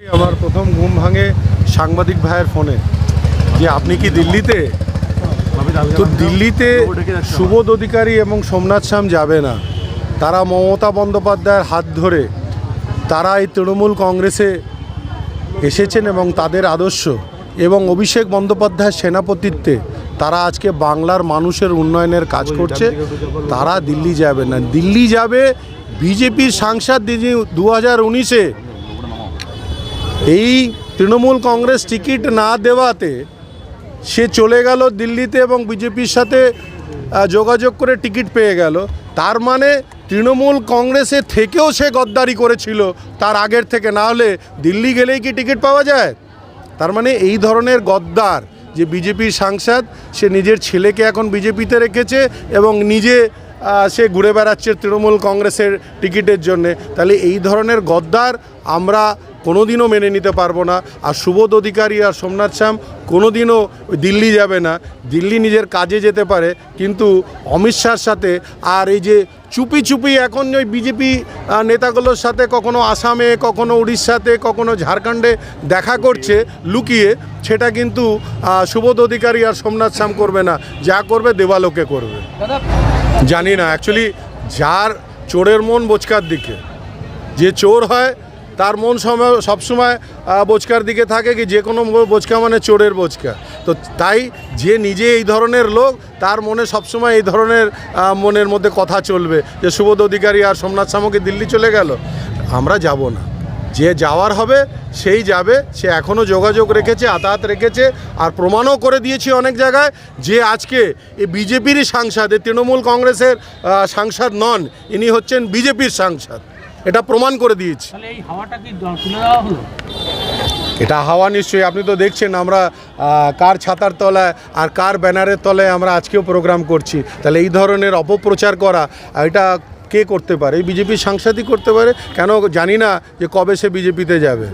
আমার প্রথম ঘুম ভাঙে সাংবাদিক ভাইয়ের ফোনে যে আপনি কি দিল্লিতে? তো দিল্লিতে সুবোধ অধিকারী এবং সোমনাথ শাম যাবে না। তারা মমতা বন্দ্যোপাধ্যায়ের হাত ধরে তারা এই তৃণমূল কংগ্রেসে এসেছেন এবং তাদের আদর্শ এবং অভিষেক বন্দ্যোপাধ্যায়ের সেনাপতিত্বে তারা আজকে বাংলার মানুষের উন্নয়নের কাজ করছে। তারা দিল্লি যাবে না। দিল্লি যাবে বিজেপির সাংসদ যিনি দু হাজার উনিশে এই তৃণমূল কংগ্রেস টিকিট না দেওয়াতে সে চলে গেল দিল্লিতে এবং বিজেপির সাথে যোগাযোগ করে টিকিট পেয়ে গেল। তার মানে তৃণমূল কংগ্রেসে থেকেও সে গদ্দারি করেছিল তার আগের থেকে। না হলে দিল্লি গেলেই কি টিকিট পাওয়া যায়? তার মানে এই ধরনের গদ্দার যে বিজেপির সাংসদ, সে নিজের ছেলেকে এখন বিজেপিতে রেখেছে এবং নিজে সে ঘুরে বেড়াচ্ছে তৃণমূল কংগ্রেসের টিকিটের জন্যে। তাহলে এই ধরনের গদ্দার আমরা কোনোদিনও মেনে নিতে পারব না। আর সুবোধ অধিকারী আর সোমনাথ শ্যাম কোনোদিনও দিল্লি যাবে না। দিল্লি নিজের কাজে যেতে পারে, কিন্তু অমিত শাহর সাথে আর এই যে চুপি চুপি এখন ওই বিজেপি নেতাগুলোর সাথে কখনো আসামে, কখনো উড়িষ্যাতে, কখনো ঝাড়খণ্ডে দেখা করছে, লুকিয়ে, সেটা কিন্তু সুবোধ অধিকারী আর সোমনাথ শ্যাম করবে না। যা করবে দেবালোকে করবে। জানি না অ্যাকচুয়ালি যার চোরের মন বোচকার দিকে। যে চোর হয় তার মন সময় সবসময় বোচকার দিকে থাকে কি যে কোনো বোচকা মানে চোরের বোচকা। তো তাই যে নিজে এই ধরনের লোক, তার মনে সবসময় এই ধরনের মনের মধ্যে কথা চলবে যে সুবোধ অধিকারী আর সোমনাথ সামকে দিল্লি চলে গেল। আমরা যাব না। যে যাওয়ার হবে, সেই যাবে। সে এখনও যোগাযোগ রেখেছে আতাহাত রেখেছে আর প্রমাণও করে দিয়েছি অনেক জায়গায় যে আজকে এই বিজেপিরই সাংসদ তৃণমূল কংগ্রেসের সাংসদ নন, ইনি হচ্ছেন বিজেপির সাংসদ। এটা প্রমাণ করে দিয়েছি। এটা হাওয়া নিশ্চয়ই আপনি তো দেখছেন আমরা কার ছাতার তলায় আর কার ব্যানারের তলায় আমরা আজকেও প্রোগ্রাম করছি। তাহলে এই ধরনের অপপ্রচার করা এটা কে করতে পারে? বিজেপি বিজেপির সাংসদই করতে পারে? কেন জানি না যে কবে সে বিজেপিতে যাবে।